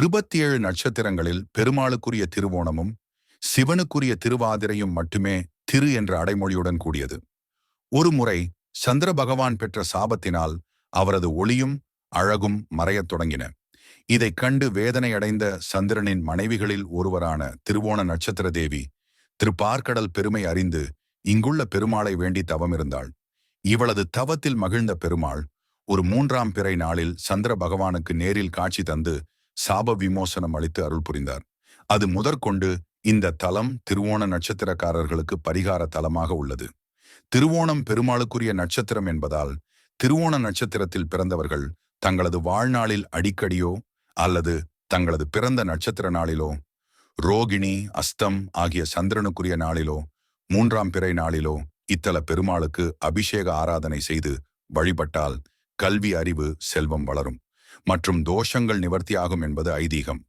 இருபத்தி ஏழு நட்சத்திரங்களில் பெருமாளுக்குரிய திருவோணமும் சிவனுக்குரிய திருவாதிரையும் மட்டுமே திரு என்ற அடைமொழியுடன் கூடியது. ஒரு முறை சந்திர பகவான் பெற்ற சாபத்தினால் அவரது ஒளியும் அழகும் மறையத் தொடங்கின. இதைக் கண்டு வேதனையடைந்த சந்திரனின் மனைவிகளில் ஒருவரான திருவோண நட்சத்திர தேவி திருப்பார்கடல் பெருமை அறிந்து இங்குள்ள பெருமாளை வேண்டி தவமிருந்தாள். இவளது தவத்தில் மகிழ்ந்த பெருமாள் ஒரு மூன்றாம் பிறை நாளில் சந்திர பகவானுக்கு நேரில் காட்சி தந்து சாப விமோசனம் அளித்து அருள் புரிந்தார். அது முதற்கொண்டு இந்த தலம் திருவோண நட்சத்திரக்காரர்களுக்கு பரிகார தலமாக உள்ளது. திருவோணம் பெருமாளுக்குரிய நட்சத்திரம் என்பதால் திருவோண நட்சத்திரத்தில் பிறந்தவர்கள் தங்களது வாழ்நாளில் அடிக்கடியோ அல்லது தங்களது பிறந்த நட்சத்திர நாளிலோ ரோகிணி அஸ்தம் ஆகிய சந்திரனுக்குரிய நாளிலோ மூன்றாம் பிறை நாளிலோ இத்தல பெருமாளுக்கு அபிஷேக ஆராதனை செய்து வழிபட்டால் கல்வி அறிவு செல்வம் வளரும். மற்றும் தோஷங்கள் நிவர்த்தியாகும் என்பது ஐதீகம்.